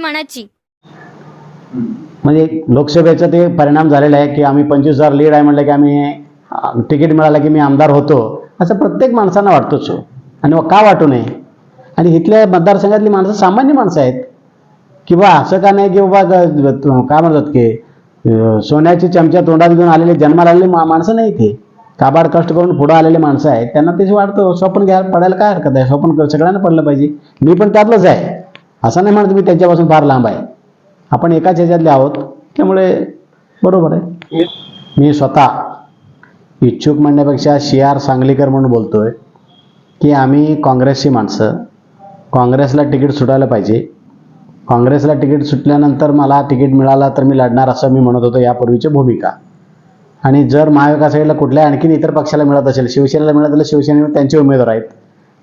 मनाची. म्हणजे लोकसभेचा ते परिणाम झालेला आहे की आम्ही पंचवीस हजार लीड आहे म्हटलं की आम्ही तिकीट मिळालं की मी आमदार होतो असं प्रत्येक माणसांना वाटतोच आणि का वाटू नये? आणि इथल्या मतदारसंघातली माणसं सामान्य माणसं आहेत. किंवा असं का नाही की बाबा काय म्हणतात की सोन्याची चमच्या तोंडात घेऊन आलेले जन्माला आलेली माणसं नाही ते. काबाड कष्ट करून पुढं आलेले माणसं आहेत. त्यांना तेच वाटतं स्वप्न घ्यायला पडायला काय हरकत आहे? स्वप्न सगळ्यांना पडलं पाहिजे. मी पण त्यातलंच आहे. असं नाही म्हणत मी त्यांच्यापासून फार लांब आहे. आपण एकाच ह्याच्यातले आहोत त्यामुळे बरोबर आहे. मी स्वतः इच्छुक म्हणण्यापेक्षा शी आर सांगलीकर म्हणून बोलतोय की आम्ही काँग्रेसची माणसं काँग्रेसला तिकीट सुटायला पाहिजे. काँग्रेसला तिकीट सुटल्यानंतर मला तिकीट मिळाला तर मी लढणार असं मी म्हणत होतो यापूर्वीची भूमिका. आणि जर महाविकास आघाडीला कुठल्या आणखीन इतर पक्षाला मिळत असेल शिवसेनेला मिळत असेल शिवसेनेवर त्यांचे उमेदवार आहेत.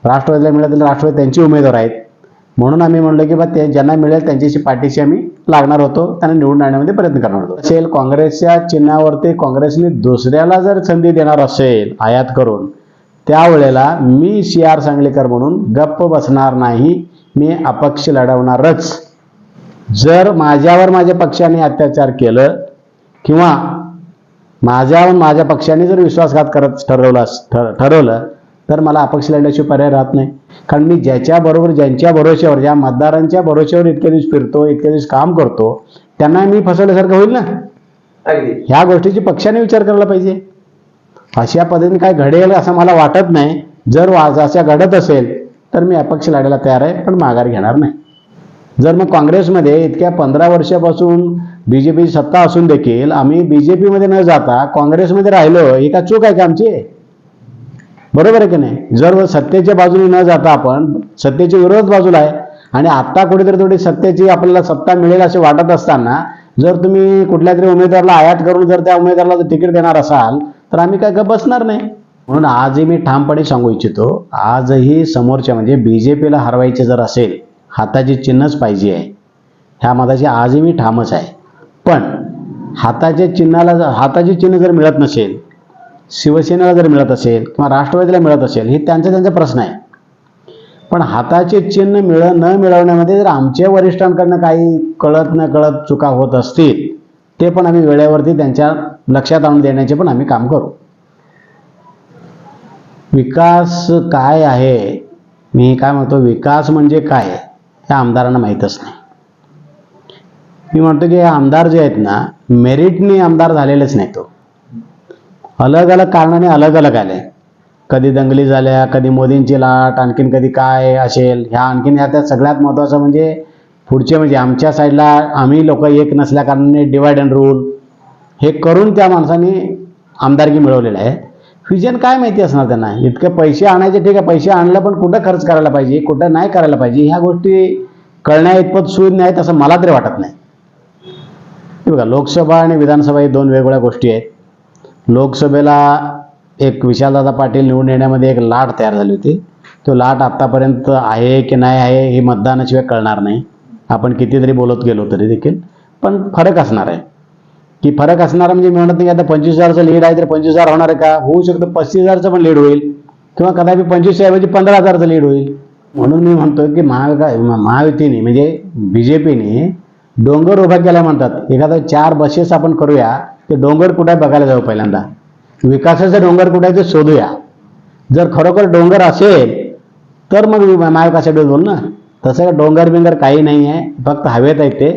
राष्ट्रवादीला मिळत असेल राष्ट्रवादी त्यांची उमेदवार आहेत. म्हणून आम्ही म्हणलो की बा ते ज्यांना मिळेल त्यांच्याशी पाठीशी आम्ही लागणार होतो त्यांना निवडून आणण्यामध्ये प्रयत्न करणार होतो. असेल काँग्रेसच्या चिन्हावरती काँग्रेसने दुसऱ्याला जर संधी देणार असेल आयात करून त्यावेळेला मी सी आर सांगलीकर म्हणून गप्प बसणार नाही मी अपक्ष लढवणारच. जर माझ्यावर माझ्या पक्षाने अत्याचार केलं किंवा माझ्यावर माझ्या पक्षाने जर विश्वासघात करत ठरवलं ठर- ठरवलं तर मला अपक्ष लढण्याशिवाय पर्याय राहत नाही. कारण मी ज्याच्याबरोबर ज्यांच्या भरोश्यावर ज्या मतदारांच्या भरोश्यावर इतके दिवस फिरतो इतके दिवस काम करतो त्यांना मी फसवल्यासारखं होईल ना? ह्या गोष्टीची पक्षाने विचार करायला पाहिजे. अशा पद्धतीने काय घडेल असं मला वाटत नाही. जर अशा घडत असेल तर मी अपक्ष लढायला तयार आहे पण माघार घेणार नाही. जर मग काँग्रेसमध्ये इतक्या पंधरा वर्षापासून बी जे पी सत्ता असून देखील आम्ही बी जे पीमध्ये न जाता काँग्रेसमध्ये राहिलो ही का चूक आहे का आमची? बरोबर आहे की नाही? जर सत्तेच्या बाजूने न जाता आपण सत्तेच्या विरोध बाजूला आहे आणि आत्ता कुठेतरी थोडी सत्तेची आपल्याला सत्ता मिळेल असे वाटत असताना जर तुम्ही कुठल्या तरी उमेदवाराला आयात करून जर त्या उमेदवाराला जर तिकीट देणार असाल तर आम्ही काय बसणार नाही. म्हणून आजही मी ठामपणे सांगू इच्छितो आजही समोरच्या म्हणजे बी जे पीला हरवायचे जर असेल हाताची चिन्हच पाहिजे आहे. ह्या मताची आजही मी ठामच आहे. पण हाताच्या चिन्हाला जर- हाताची चिन्ह जर मिळत नसेल शिवसेनेला जर मिळत असेल किंवा राष्ट्रवादीला मिळत असेल हे त्यांचा त्यांचा प्रश्न आहे. पण हाताचे चिन्ह मिळ न मिळवण्यामध्ये जर आमच्या वरिष्ठांकडनं काही कळत न कळत चुका होत असतील ते पण आम्ही वेळेवरती त्यांच्या लक्षात आणून देण्याचे पण आम्ही काम करू. विकास काय आहे? मी काय म्हणतो विकास म्हणजे काय? हे आमदारांना माहीतच नाही. मी म्हणतो की हे आमदार जे आहेत ना मेरिटने आमदार झालेलेच नाही तो हो. अलग अलग कारणाने अलग अलग आले. कधी दंगली झाल्या कधी मोदींची लाट आणखीन कधी काय असेल ह्या आणखीन ह्या त्या सगळ्यात महत्त्वाचं म्हणजे पुढचे म्हणजे आमच्या साईडला आम्ही लोक एक नसल्या कारणाने डिवाइड अँड रूल हे करून त्या माणसाने आमदारकी मिळवलेलं आहे. फ्युजन काय माहिती असणार त्यांना? इतके पैसे आणायचे ठीक आहे पैसे आणलं पण कुठं खर्च करायला पाहिजे कुठं नाही करायला पाहिजे ह्या गोष्टी कळण्या इतपत सुविध नाहीत असं मला तरी वाटत नाही. बघा लोकसभा आणि विधानसभा हे दोन वेगवेगळ्या गोष्टी आहेत. लोकसभेला एक विशालदादा पाटील निवडून येण्यामध्ये एक लाट तयार झाली होती. तो लाट आत्तापर्यंत आहे की नाही आहे हे मतदानाशिवाय कळणार नाही. आपण कितीतरी बोलत गेलो तरी देखील. पण फरक असणार आहे. की फरक असणार म्हणजे मी म्हणत नाही की आता पंचवीस हजारचं लीड आहे तर पंचवीस हजार होणार आहे का? होऊ शकतं. पस्तीस हजारचं पण लीड होईल. किंवा कदापि पंचवीस ऐवजी पंधरा हजारचं लीड होईल. म्हणून मी म्हणतो की महाविका महायुतीने म्हणजे बी जे पीने डोंगर उभा केला म्हणतात. एखादा चार बसेस आपण करूया. ते डोंगर कुठे आहे बघायला जाऊ पहिल्यांदा. विकासाचं डोंगर कुठे आहे ते शोधूया. जर खरोखर डोंगर असेल तर मग महाविकासाकडे बोल ना. तसं डोंगर बिंगर काही नाही आहे. फक्त हवेत आहेत ते.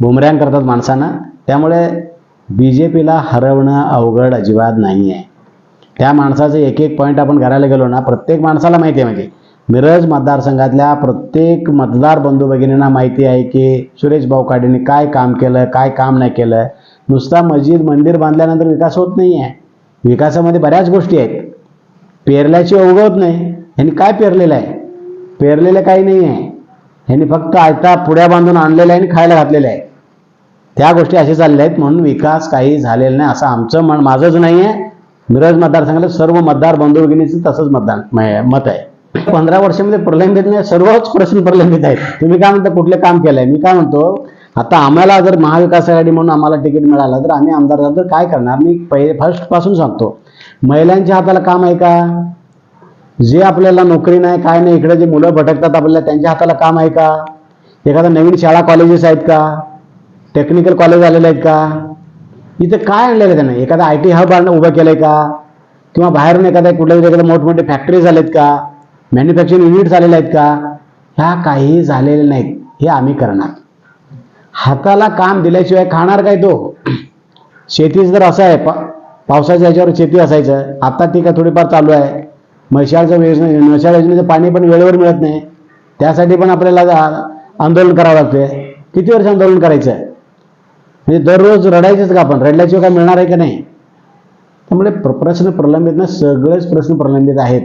बुमऱ्यांग करतात माणसांना. त्यामुळे बी जे पीला हरवणं अवघड अजिबात नाही आहे. त्या माणसाचे एक एक पॉईंट आपण करायला गेलो ना प्रत्येक माणसाला माहिती आहे म्हणजे. मिरज मतदारसंघातल्या प्रत्येक मतदार बंधू भगिनींना माहिती आहे की सुरेश भाऊ काडेंनी काय काम केलं काय काम नाही केलं. नुसता मस्जिद मंदिर बांधल्यानंतर विकास होत नाही आहे विकासामध्ये बऱ्याच गोष्टी आहेत. पेरल्याची उगवत नाही. ह्यांनी काय पेरलेलं आहे? पेरलेलं काही नाही आहे ह्यांनी फक्त आयता पुड्या बांधून आणलेलं आहे आणि खायला घातलेलं आहे त्या गोष्टी अशा चालल्या आहेत म्हणून विकास काही झालेला नाही असं आमचं मन माझंच नाही आहे मिरज मतदारसंघातल्या सर्व मतदार बंधू तसंच मतदान मत आहे. पंधरा वर्षामध्ये प्रलंबित नाही सर्वच प्रश्न प्रलंबित आहेत. तुम्ही काय म्हणता कुठले काम केलंय? मी काय म्हणतो आता आम्हाला जर महाविकास आघाडी म्हणून आम्हाला तिकीट मिळालं तर आम्ही आमदार झालो तर काय करणार? मी पहिले फर्स्टपासून सांगतो. महिलांच्या हाताला काम आहे का? जे आपल्याला नोकरी नाही काय नाही इकडे जे मुलं भटकतात आपल्याला त्यांच्या हाताला काम आहे का? एखादा नवीन शाळा कॉलेजेस आहेत का? टेक्निकल कॉलेज आलेले आहेत का? इथं काय आणलेलं आहे एखादा आय टी हब आणणं उभं आहे का? किंवा बाहेरून एखाद्या कुठल्या तरी एखाद्या मोठमोठे फॅक्टरीज आलेत का? मॅन्युफॅक्चरिंग युनिट्स आलेले आहेत का? ह्या काही झालेल्या नाहीत. हे आम्ही करणार. हाताला काम दिल्याशिवाय खाणार काय तो? शेतीच जर असं आहे. पा पावसाच्या ह्याच्यावर शेती असायचं. आता ती का थोडीफार चालू आहे. म्हशाळचं योजने मशाळ योजनेचं पाणी पण वेळेवर मिळत नाही. त्यासाठी पण आपल्याला आंदोलन करावं लागतंय. किती वर्ष आंदोलन करायचं? आहे म्हणजे दररोज रडायचंच का आपण? रडल्याशिवाय काय मिळणार आहे का नाही? त्यामुळे प्र प्रश्न प्रलंबित ना सगळेच प्रश्न प्रलंबित आहेत.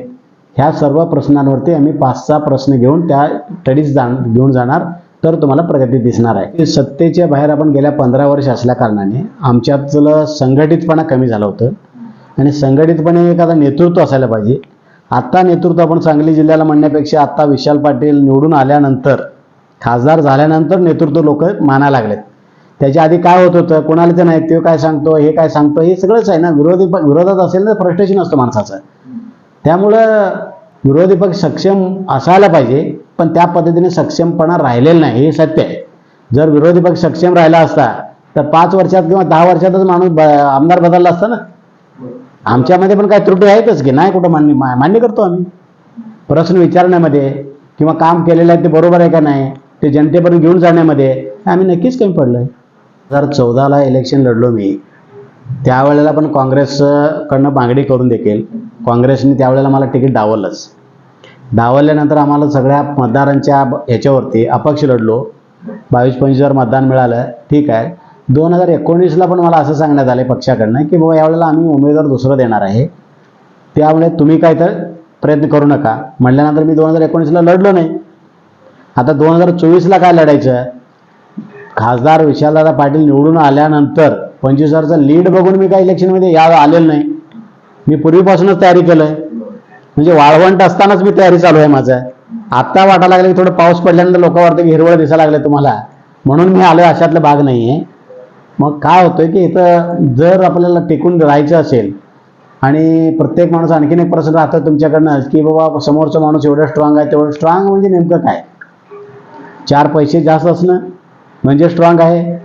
ह्या सर्व प्रश्नांवरती आम्ही पाच सहा प्रश्न घेऊन त्या स्टडीज जाण घेऊन जाणार. तर तुम्हाला प्रगती दिसणार आहे. सत्तेच्या बाहेर आपण गेल्या पंधरा वर्ष असल्या कारणाने आमच्यातलं संघटितपणा कमी झालं होतं. आणि संघटितपणे एखादा नेतृत्व असायला पाहिजे. आत्ता नेतृत्व आपण सांगली जिल्ह्याला म्हणण्यापेक्षा आत्ता विशाल पाटील निवडून आल्यानंतर खासदार झाल्यानंतर नेतृत्व लोक माना लागलेत. त्याच्या आधी काय होत होतं? कोणाला ते नाही? ते काय सांगतो? हे काय सांगतो? हे सगळंच आहे ना? विरोधी विरोधात असेल तर फ्रस्ट्रेशन असतं माणसाचं. त्यामुळं विरोधी पक्ष सक्षम असायला पाहिजे. पण त्या पद्धतीने सक्षमपणा राहिलेला नाही हे सत्य आहे. जर विरोधी पक्ष सक्षम राहिला असता तर पाच वर्षात किंवा दहा वर्षातच माणूस ब- आमदार बदलला असता ना? आमच्यामध्ये पण काही त्रुटी आहेतच की नाही कुठं मान्य मा- मान्य करतो आम्ही. प्रश्न विचारण्यामध्ये किंवा काम केलेलं आहे ते बरोबर आहे का नाही ते जनतेपर्यंत घेऊन जाण्यामध्ये आम्ही नक्कीच कमी पडलो आहे दोन हजार चौदाला इलेक्शन लढलो मी. त्यावेळेला पण काँग्रेसकडनं मागणी करून देखील. काँग्रेसने त्यावेळेला मला तिकीट डावललंच डावलल्यानंतर आम्हाला सगळ्या मतदारांच्या ह्याच्यावरती अपक्ष लढलो. बावीस पंचवीस हजार मतदान मिळालं. ठीक आहे. दोन हजार एकोणीसला पण मला असं सांगण्यात आलं पक्षाकडनं की बाबा यावेळेला आम्ही उमेदवार दुसरं देणार आहे. त्यामुळे तुम्ही काय तर प्रयत्न करू नका. म्हटल्यानंतर मी दोन हजार एकोणीसला लढलो नाही. आता दोन हजार चोवीसला काय लढायचं? खासदार विशालदादा पाटील निवडून आल्यानंतर पंचवीस हजारचं लीड बघून मी काय इलेक्शनमध्ये या आलेलं नाही. मी पूर्वीपासूनच तयारी केलं आहे म्हणजे वाळवंट असतानाच मी तयारी चालू आहे माझं. आत्ता वाटायला लागलं की थोडं पाऊस पडल्यानंतर लोक वाटतं की हिरवळ दिसायला लागले तुम्हाला. म्हणून मी आलो अशातला भाग नाही आहे मग काय होतंय की इथं जर आपल्याला टिकून राहायचं असेल आणि प्रत्येक माणूस आणखीन एक प्रश्न राहतं तुमच्याकडनं की बाबा समोरचा माणूस एवढा स्ट्रॉंग आहे तेवढं स्ट्रॉंग म्हणजे नेमकं काय? चार पैसे जास्त असणं म्हणजे स्ट्रॉंग आहे.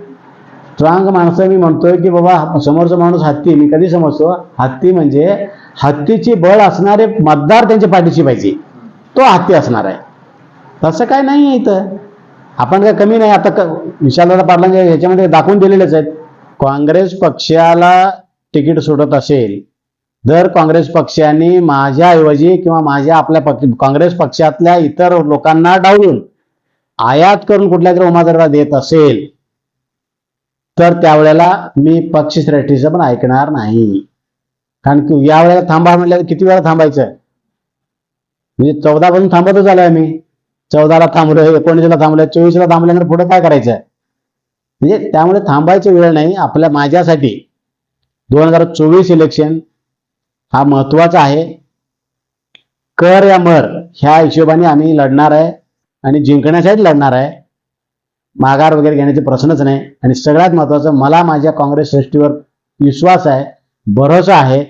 स्ट्रॉंग माणसं मी म्हणतोय की बाबा समोरचा माणूस हत्ती मी कधी समजतो? हत्ती म्हणजे हत्तीची बळ असणारे मतदार त्यांच्या पाठीशी पाहिजे. तो हत्ती असणार आहे. तसं काय नाही आहे इथं. आपण काय कमी नाही आता क विशालदादा पाटलांच्या ह्याच्यामध्ये दाखवून दिलेलेच आहेत. काँग्रेस पक्षाला तिकीट सुटत असेल जर काँग्रेस पक्षाने माझ्याऐवजी किंवा माझ्या आपल्या पक्ष काँग्रेस पक्षातल्या इतर लोकांना डावलून आयात करून कुठल्या तरी उमेदवाराला देत असेल तर त्यावेळेला मी पक्षश्रेष्ठीचं पण ऐकणार नाही. कारण की या वेळेला थांबा म्हटल्यावर किती वेळा थांबायचं? म्हणजे चौदा पासून थांबतच आलोय आम्ही. चौदाला थांबलोय एकोणीसला थांबलोय चोवीसला थांबल्यानंतर पुढे काय करायचं? म्हणजे त्यामुळे थांबायची वेळ नाही आपल्या माझ्यासाठी. दोन हजार चोवीस इलेक्शन हा महत्त्वाचा आहे. कर या मर ह्या हिशोबाने आम्ही लढणार आहे आणि जिंकण्यासाठी लढणार आहे. माघार वगैरे घेण्याचे प्रश्नच नाही. आणि सगळ्यात महत्वाचं मला माझ्या काँग्रेस सृष्टीवर विश्वास आहे भरोसा आहे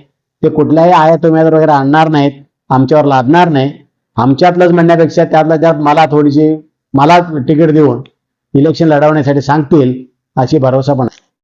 ते कुठल्याही आयात उमेदवार वगैरे आणणार नाहीत आमच्यावर लादणार नाही. आमच्यातलंच म्हणण्यापेक्षा त्यातल्या त्यात मला थोडीशी मला तिकीट देऊन इलेक्शन लढवण्यासाठी सांगतील अशी भरोसा पण आहे.